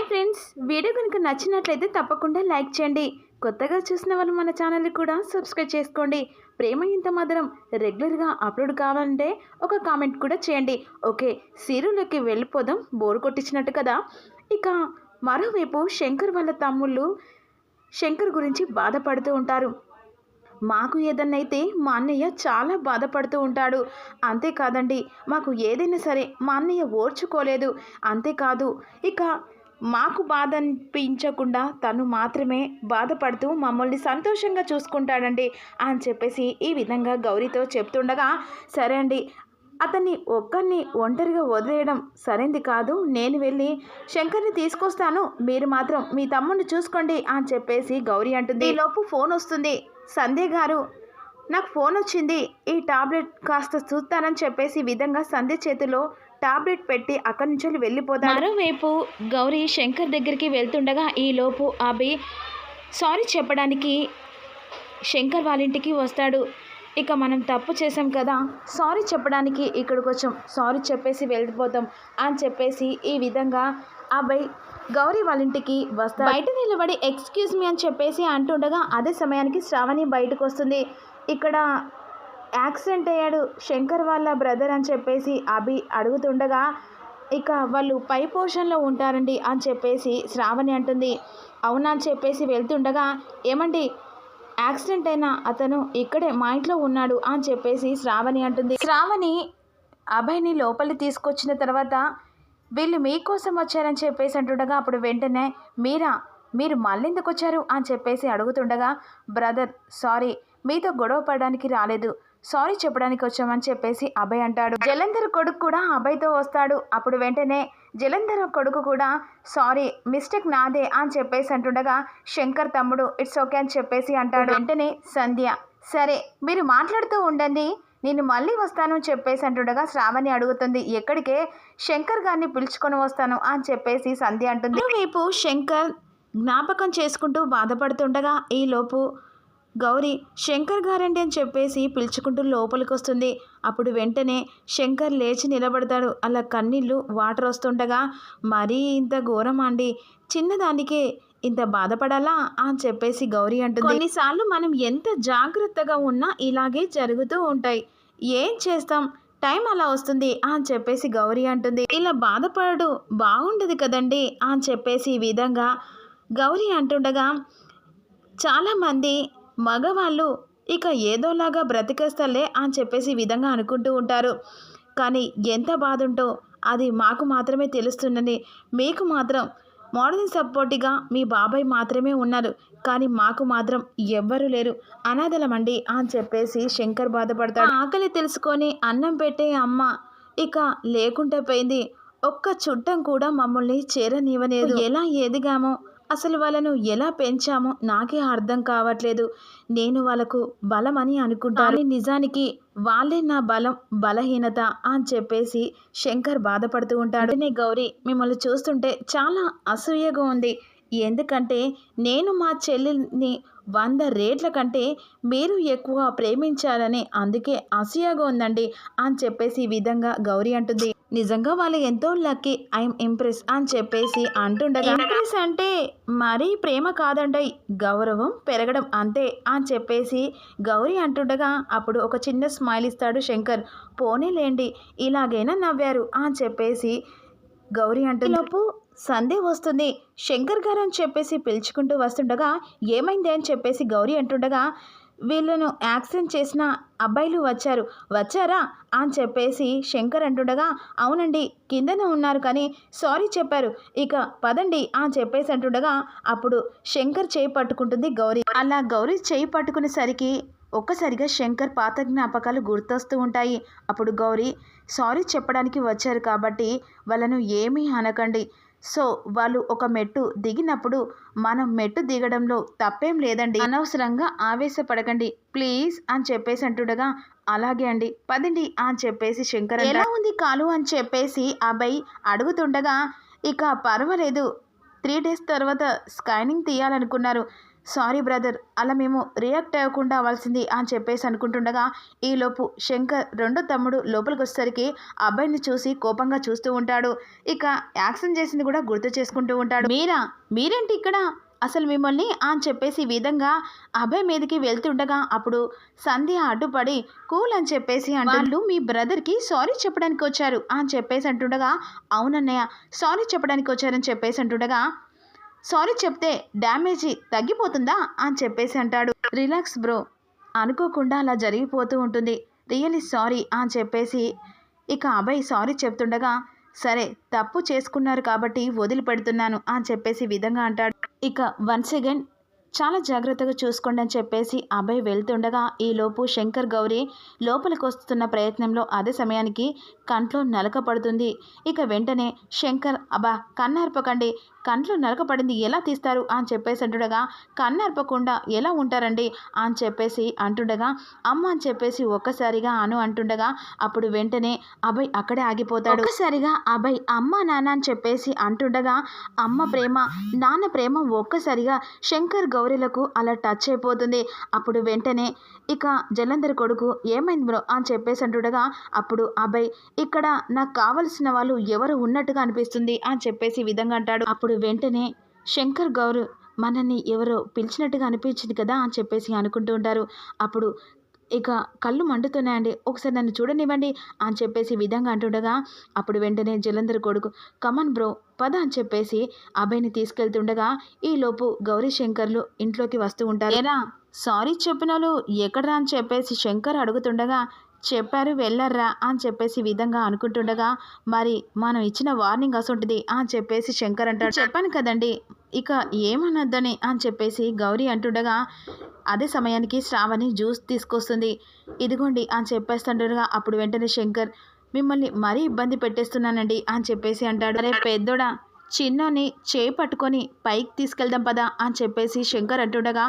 Hi friends video కనుక నచ్చినట్లయితే తప్పకుండా లైక్ చేయండి. కొత్తగా చూసిన వాళ్ళు మన ఛానల్ని కూడా సబ్స్క్రైబ్ చేసుకోండి. ప్రేమ ఇంత మాత్రం రెగ్యులర్గా అప్లోడ్ కావాలంటే ఒక కామెంట్ కూడా చేయండి. ఓకే సీరియల్లోకి వెళ్ళిపోదాం. బోర్ కొట్టించినట్టు కదా? ఇక మరోవైపు శంకర్ వాళ్ళ తమ్ముళ్ళు శంకర్ గురించి బాధపడుతూ ఉంటారు. మాకు ఏదన్నా అయితే మా అన్నయ్య చాలా బాధపడుతూ ఉంటాడు. అంతేకాదండి మాకు ఏదైనా సరే మా అన్నయ్య ఓర్చుకోలేదు. అంతేకాదు ఇక మాకు బాధ అనిపించకుండా తను మాత్రమే బాధపడుతూ మమ్మల్ని సంతోషంగా చూసుకుంటాడండి అని చెప్పేసి ఈ విధంగా గౌరీతో చెప్తుండగా సరే అండి అతన్ని ఒక్కరిని ఒంటరిగా వదిలేయడం సరైంది కాదు. నేను వెళ్ళి శంకర్ని తీసుకొస్తాను. మీరు మాత్రం మీ తమ్ముడిని చూసుకోండి అని చెప్పేసి గౌరీ అంటుంది. ఈ లోపు ఫోన్ వస్తుంది. సంధ్య గారు నాకు ఫోన్ వచ్చింది. ఈ టాబ్లెట్ కాస్త చూస్తానని చెప్పేసి విధంగా సంధ్య చేతిలో టాబ్లెట్ పెట్టి అక్కడి నుంచి వెళ్ళిపోతాడు. మరోవైపు గౌరీ శంకర్ దగ్గరికి వెళ్తుండగా ఈ లోపు అభి సారీ చెప్పడానికి శంకర్ వాళ్ళ ఇంటికి వస్తాడు. ఇక మనం తప్పు చేసాం కదా సారీ చెప్పడానికి ఇక్కడికి వచ్చాం. సారీ చెప్పేసి వెళ్ళిపోతాం అని చెప్పేసి ఈ విధంగా అబ్బాయి గౌరీ వాళ్ళ ఇంటికి వస్తా బయట నిలబడి ఎక్స్క్యూజ్ మీ అని చెప్పేసి అంటుండగా అదే సమయానికి శ్రావణి బయటకు వస్తుంది. ఇక్కడ యాక్సిడెంట్ అయ్యాడు శంకర్ వాళ్ళ బ్రదర్ అని చెప్పేసి అభి అడుగుతుండగా ఇక వాళ్ళు పై పోర్షన్లో ఉంటారండి అని చెప్పేసి శ్రావణి అంటుంది. అవునా అని చెప్పేసి వెళ్తుండగా ఏమండి యాక్సిడెంట్ అయిన అతను ఇక్కడే మా ఇంట్లో ఉన్నాడు అని చెప్పేసి శ్రావణి అంటుంది. శ్రావణి అభయ్ని లోపలి తీసుకొచ్చిన తర్వాత వీళ్ళు మీకోసం వచ్చారని చెప్పేసి అంటుండగా అప్పుడు వెంటనే మీరా మీరు మళ్ళీ ఎందుకు వచ్చారు? అని చెప్పేసి అడుగుతుండగా బ్రదర్ సారీ మీతో గొడవ పడడానికి రాలేదు. సారీ చెప్పడానికి వచ్చామని చెప్పేసి అభయ్ అంటాడు. జలంధర్ కొడుకు కూడా అభయ్తో వస్తాడు. అప్పుడు వెంటనే జలంధర్ కొడుకు కూడా సారీ మిస్టేక్ నాదే అని చెప్పేసి అంటుండగా శంకర్ తమ్ముడు ఇట్స్ ఓకే అని చెప్పేసి అంటాడు. వెంటనే సంధ్య సరే మీరు మాట్లాడుతూ ఉండండి. నేను మళ్ళీ వస్తాను చెప్పేసి అంటుండగా శ్రావణి అడుగుతుంది ఎక్కడికే? శంకర్ గారిని పిలుచుకొని వస్తాను అని చెప్పేసి సంధ్య అంటుంది. వైపు శంకర్ జ్ఞాపకం చేసుకుంటూ బాధపడుతుండగా ఈలోపు గౌరీ శంకర్ గారండి అని చెప్పేసి పిలుచుకుంటూ లోపలికి వస్తుంది అప్పుడు వెంటనే శంకర్ లేచి నిలబడతాడు. అలా కన్నీళ్ళు వాటర్ వస్తుండగా మరీ ఇంత ఘోరం అండి చిన్నదానికే ఇంత బాధపడాలా అని చెప్పేసి గౌరీ అంటుంది. కొన్నిసార్లు మనం ఎంత జాగ్రత్తగా ఉన్నా ఇలాగే జరుగుతూ ఉంటాయి. ఏం చేస్తాం? టైం అలా వస్తుంది అని చెప్పేసి గౌరీ అంటుంది. ఇలా బాధపడడు బాగుండదు కదండి అని చెప్పేసి ఈ విధంగా గౌరీ అంటుండగా చాలామంది మగవాళ్ళు ఇక ఏదోలాగా బ్రతికేస్తలే అని చెప్పేసి విధంగా అనుకుంటూ ఉంటారు. కానీ ఎంత బాధ ఉంటో అది మాకు మాత్రమే తెలుస్తుందని మీకు మాత్రం మోడలింగ్ సపోర్టిగా మీ బాబాయ్ మాత్రమే ఉన్నారు. కానీ మాకు మాత్రం ఎవ్వరూ లేరు. అనాథలమండి అని చెప్పేసి శంకర్ బాధపడతాడు. ఆకలి తెలుసుకొని అన్నం పెట్టే అమ్మ ఇక లేకుంటే పోయింది. ఒక్క చుట్టం కూడా మమ్మల్ని చేరనివ్వలేదు. ఎలా ఎదిగామో అసలు వాళ్ళను ఎలా పెంచామో నాకే అర్థం కావట్లేదు. నేను వాళ్ళకు బలమని అనుకుంటాను. నిజానికి వాళ్ళే నా బలం బలహీనత అని చెప్పేసి శంకర్ బాధపడుతూ ఉంటాడు. నే గౌరీ మిమ్మల్ని చూస్తుంటే చాలా అసూయగా ఉంది. ఎందుకంటే నేను మా చెల్లిని వంద రేట్ల కంటే మీరు ఎక్కువ ప్రేమించాలని అందుకే అసూయగా ఉందండి అని చెప్పేసి ఈ విధంగా గౌరీ అంటుంది. నిజంగా వాళ్ళు ఎంతో లక్కీ ఐఎమ్ ఇంప్రెస్ అని చెప్పేసి అంటుండగా ఇంప్రెస్ అంటే మరీ ప్రేమ కాదండి గౌరవం పెరగడం అంతే అని చెప్పేసి గౌరీ అంటుండగా అప్పుడు ఒక చిన్న స్మైల్ ఇస్తాడు శంకర్. పోనీలేండి ఇలాగైనా నవ్వారు అని చెప్పేసి గౌరీ అంటులోపు సందే వస్తుంది. శంకర్ గారు అని చెప్పేసి పిలుచుకుంటూ వస్తుండగా ఏమైంది అని చెప్పేసి గౌరీ అంటుండగా వీళ్ళను యాక్సిడెంట్ చేసిన అబ్బాయిలు వచ్చారు. వచ్చారా? అని చెప్పేసి శంకర్ అంటుండగా అవునండి కిందన ఉన్నారు కానీ సారీ చెప్పారు. ఇక పదండి అని చెప్పేసి అంటుండగా అప్పుడు శంకర్ చేయి పట్టుకుంటుంది గౌరీ. అలా గౌరీ చేయి పట్టుకునేసరికి ఒక్కసారిగా శంకర్ పాత జ్ఞాపకాలు గుర్తొస్తూ ఉంటాయి. అప్పుడు గౌరీ సారీ చెప్పడానికి వచ్చారు కాబట్టి వాళ్ళను ఏమీ అనకండి. సో వాళ్ళు ఒక మెట్టు దిగినప్పుడు మనం మెట్టు దిగడంలో తప్పేం లేదండి. అనవసరంగా ఆవేశపడకండి. ప్లీజ్ అని చెప్పేసి అంటుండగా అలాగే అండి. పదండి అని చెప్పేసి శంకర్ ఎలా ఉంది కాలు అని చెప్పేసి అబ్బాయి అడుగుతుండగా ఇక పర్వాలేదు. త్రీ డేస్ తర్వాత స్కానింగ్ తీయాలనుకున్నారు. సారీ బ్రదర్ అలా మేము రియాక్ట్ అవ్వకుండా అవ్వాల్సింది అని చెప్పేసి అనుకుంటుండగా ఈలోపు శంకర్ రెండో తమ్ముడు లోపలికి వచ్చేసరికి అబ్బాయిని చూసి కోపంగా చూస్తూ ఉంటాడు. ఇక యాక్షన్ చేసింది కూడా గుర్తు చేసుకుంటూ ఉంటాడు. మీరా మీరేంటి ఇక్కడ? అసలు మిమ్మల్ని అని చెప్పేసి విధంగా అభయ్ మీదకి వెళ్తుండగా అప్పుడు సంధ్య అడ్డుపడి కూల్ అని చెప్పేసి వాళ్ళు మీ బ్రదర్కి సారీ చెప్పడానికి వచ్చారు అని చెప్పేసి అంటుండగా అవునన్నయ్య సారీ చెప్పడానికి వచ్చారని చెప్పేసి అంటుండగా సారీ చెప్తే డ్యామేజీ తగ్గిపోతుందా అని చెప్పేసి అంటాడు. Relax bro. అనుకోకుండా అలా జరిగిపోతూ ఉంటుంది. రియలీ సారీ అని చెప్పేసి ఇక అభయ్ సారీ చెప్తుండగా సరే తప్పు చేసుకున్నారు కాబట్టి వదిలిపెడుతున్నాను అని చెప్పేసి విధంగా అంటాడు. ఇక వన్స్ అగైన్ చాలా జాగ్రత్తగా చూసుకోండి అని చెప్పేసి అభయ్ వెళ్తుండగా ఈలోపు శంకర్ గౌరీ లోపలికి వస్తున్న ప్రయత్నంలో అదే సమయానికి కంట్లో నలక పడుతుంది. ఇక వెంటనే శంకర్ అబ్బా కన్నార్పకండి. కంట్లో నరకపడింది ఎలా తీస్తారు అని చెప్పేసి అంటుండగా కన్నర్పకుండా ఎలా ఉంటారండి అని చెప్పేసి అంటుండగా అమ్మ అని చెప్పేసి ఒక్కసారిగా అను అంటుండగా అప్పుడు వెంటనే అభయ్ అక్కడే ఆగిపోతాడు. ఒక్కసారిగా అభయ్ అమ్మ నాన్న అని చెప్పేసి అంటుండగా అమ్మ ప్రేమ నాన్న ప్రేమ ఒక్కసారిగా శంకర్ గౌరీలకు అలా టచ్ అయిపోతుంది. అప్పుడు వెంటనే ఇక జలంధర్ కొడుకు ఏమైంది బ్రో అని చెప్పేసి అంటుండగా అప్పుడు అభయ్ ఇక్కడ నాకు కావలసిన వాళ్ళు ఎవరు ఉన్నట్టుగా అనిపిస్తుంది అని చెప్పేసి విధంగా అంటాడు. అప్పుడు అప్పుడు వెంటనే శంకర్ గౌరు మనల్ని ఎవరో పిలిచినట్టుగా అనిపించింది కదా అని చెప్పేసి అనుకుంటూ ఉంటారు. అప్పుడు ఇక కళ్ళు మండుతున్నాయండి. ఒకసారి నన్ను చూడనివ్వండి అని చెప్పేసి విధంగా అంటుండగా అప్పుడు వెంటనే జలంధర్ కొడుకు కమన్ బ్రో పద అని చెప్పేసి అభయ్ని తీసుకెళ్తుండగా ఈలోపు గౌరీ శంకర్లు ఇంట్లోకి వస్తూ ఉంటారు. ఏరా సారీ చెప్పిన వాళ్ళు ఎక్కడరా అని చెప్పేసి శంకర్ అడుగుతుండగా చెప్పారు వెళ్ళర్రా అని చెప్పేసి విధంగా అనుకుంటుండగా మరి మనం ఇచ్చిన వార్నింగ్ అసొంటిది అని చెప్పేసి శంకర్ అంటాడు. చెప్పాను కదండి ఇక ఏమనొద్దని అని చెప్పేసి గౌరీ అంటుండగా అదే సమయానికి శ్రావణి జ్యూస్ తీసుకొస్తుంది. ఇదిగోండి అని చెప్పేస్తుండగా అప్పుడు వెంటనే శంకర్ మిమ్మల్ని మరీ ఇబ్బంది పెట్టేస్తున్నానండి అని చెప్పేసి అంటాడు. అరే పెద్దోడా చిన్నోని చేయి పట్టుకొని పైకి తీసుకెళ్దాం పదా అని చెప్పేసి శంకర్ అంటుండగా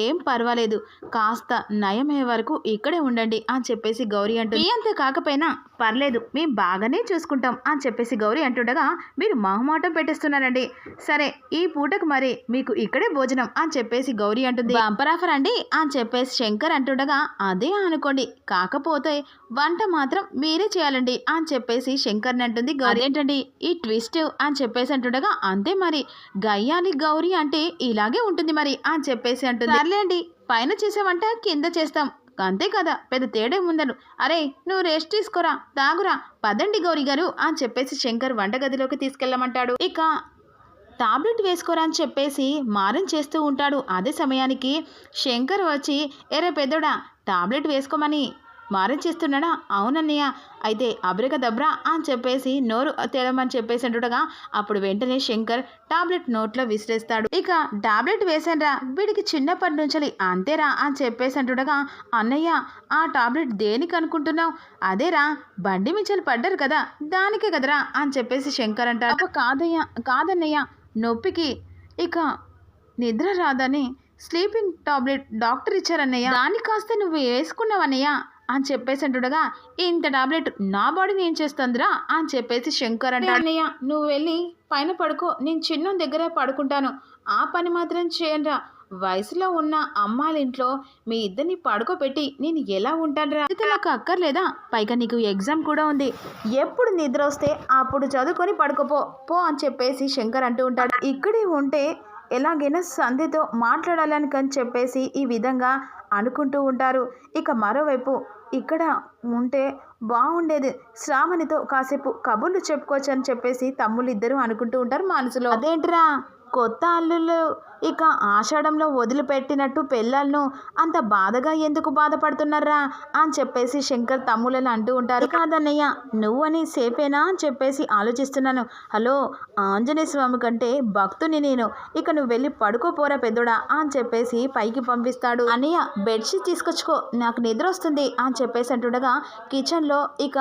ఏం పర్వాలేదు కాస్త నయమయ్యే వరకు ఇక్కడే ఉండండి అని చెప్పేసి గౌరీ అంటుంది అంత కాకపోయినా పర్లేదు మేము బాగానే చూసుకుంటాం అని చెప్పేసి గౌరీ అంటుండగా మీరు మొహమాటం పెట్టేస్తున్నారండి. సరే ఈ పూటకు మరి మీకు ఇక్కడే భోజనం అని చెప్పేసి గౌరీ అంటుంది. బంపర్ ఆఫర్ అండి అని చెప్పేసి శంకర్ అంటుండగా అదే అనుకోండి కాకపోతే వంట మాత్రం మీరే చేయాలండి అని చెప్పేసి శంకర్ని అంటుంది గౌరీ. ఏంటండి ఈ ట్విస్ట్ అని చెప్పేసి అంటుండగా అంతే మరి. గయ్యాలి గౌరీ అంటే ఇలాగే ఉంటుంది మరి అని చెప్పేసి అంటుంది. సర్లేండి. పైన చేసావంట కింద చేస్తాం. అంతే కదా పెద్ద తేడే ముందను అరే నువ్వు రెస్ట్ తీసుకోరా తాగురా పదండి గౌరీ గారు అని చెప్పేసి శంకర్ వంటగదిలోకి తీసుకెళ్ళమంటాడు. ఇక టాబ్లెట్ వేసుకోరా అని చెప్పేసి మారం చేస్తూ ఉంటాడు. అదే సమయానికి శంకర్ వచ్చి ఎరే పెద్దోడా టాబ్లెట్ వేసుకోమని మారం చేస్తున్నాడా? అవునన్నయ్య. అయితే అబ్రిక దబ్రా అని చెప్పేసి నోరు తేడమని చెప్పేసి అంటుండగా అప్పుడు వెంటనే శంకర్ టాబ్లెట్ నోట్లో విసిరేస్తాడు. ఇక టాబ్లెట్ వేసానురా వీడికి చిన్నప్పటి నుంచి అంతేరా అని చెప్పేసి అంటుండగా అన్నయ్య ఆ టాబ్లెట్ దేనికి అనుకుంటున్నావు? అదేరా బండి మించలు పడ్డారు కదా దానికే కదరా అని చెప్పేసి శంకర్ అంటారు కాదయ్య కాదన్నయ్య నొప్పికి. ఇక నిద్ర రాదని స్లీపింగ్ టాబ్లెట్ డాక్టర్ ఇచ్చారన్నయ్య. దాన్ని కాస్త నువ్వు వేసుకున్నావన్నయ్య. అని చెప్పేసి అంటుండగా ఇంత టాబ్లెట్ నా బాడీని ఏం చేస్తుందిరా? అని చెప్పేసి శంకర్ అంటే అన్నయ్య నువ్వు వెళ్ళి పైన పడుకో నేను చిన్న దగ్గర పడుకుంటాను. ఆ పని మాత్రం చేయండిరా. వయసులో ఉన్న అమ్మాయిల ఇంట్లో మీ ఇద్దరిని పడుకోబెట్టి నేను ఎలా ఉంటానురా? అయితే నాకు అక్కర్లేదా? పైగా నీకు ఎగ్జామ్ కూడా ఉంది. ఎప్పుడు నిద్ర వస్తే అప్పుడు చదువుకొని పడుకోపో పో అని చెప్పేసి శంకర్ అంటూ ఉంటాడు. ఇక్కడే ఉంటే ఎలాగైనా సంధ్యతో మాట్లాడాలని అని చెప్పేసి ఈ విధంగా అనుకుంటూ ఉంటారు. ఇక మరోవైపు ఇక్కడ ఉంటే బాగుండేది. శ్రావణితో కాసేపు కబుర్లు చెప్పుకోవచ్చు అని చెప్పేసి తమ్ముళ్ళు ఇద్దరు అనుకుంటూ ఉంటారు మనసులో. అదేంటిరా? కొత్త అల్లుళ్ళు ఇక ఆషాఢంలో వదిలిపెట్టినట్టు పిల్లలను అంత బాధగా ఎందుకు బాధపడుతున్నారా అని చెప్పేసి శంకర్ తమ్ముళ్ళని అంటూ ఉంటారు. కాదన్నయ్య నువ్వని సేపేనా అని చెప్పేసి ఆలోచిస్తున్నాను. హలో ఆంజనేయ స్వామి కంటే భక్తుని నేను. ఇక నువ్వు వెళ్ళి పడుకోపోరా పెద్దోడా అని చెప్పేసి పైకి పంపిస్తాడు. అన్నయ్య బెడ్షీట్ తీసుకొచ్చుకో నాకు నిద్ర వస్తుంది అని చెప్పేసి అంటుండగా కిచెన్లో ఇక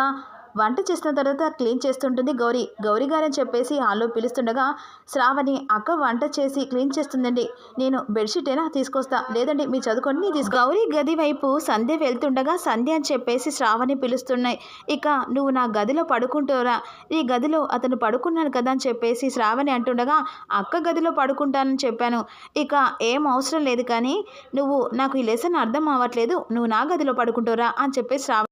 వంట చేసిన తర్వాత క్లీన్ చేస్తుంటుంది గౌరీ. గౌరీ గారని చెప్పేసి ఆలో పిలుస్తుండగా శ్రావణి అక్క వంట చేసి క్లీన్ చేస్తుందండి. నేను బెడ్షీట్ అయినా తీసుకొస్తా. లేదండి మీ చదువుకొని నేను తీసుకు గౌరీ గది వైపు సంధ్య వెళ్తుండగా సంధ్య అని చెప్పేసి శ్రావణి పిలుస్తున్నాయి. ఇక నువ్వు నా గదిలో పడుకుంటారా ఈ గదిలో అతను పడుకున్నాను కదా అని చెప్పేసి శ్రావణి అంటుండగా అక్క గదిలో పడుకుంటానని చెప్పాను. ఇక ఏం అవసరం లేదు కానీ నువ్వు నాకు ఈ లెసన్ అర్థం అవ్వట్లేదు. నువ్వు నా గదిలో పడుకుంటారా అని చెప్పేసి శ్రావణి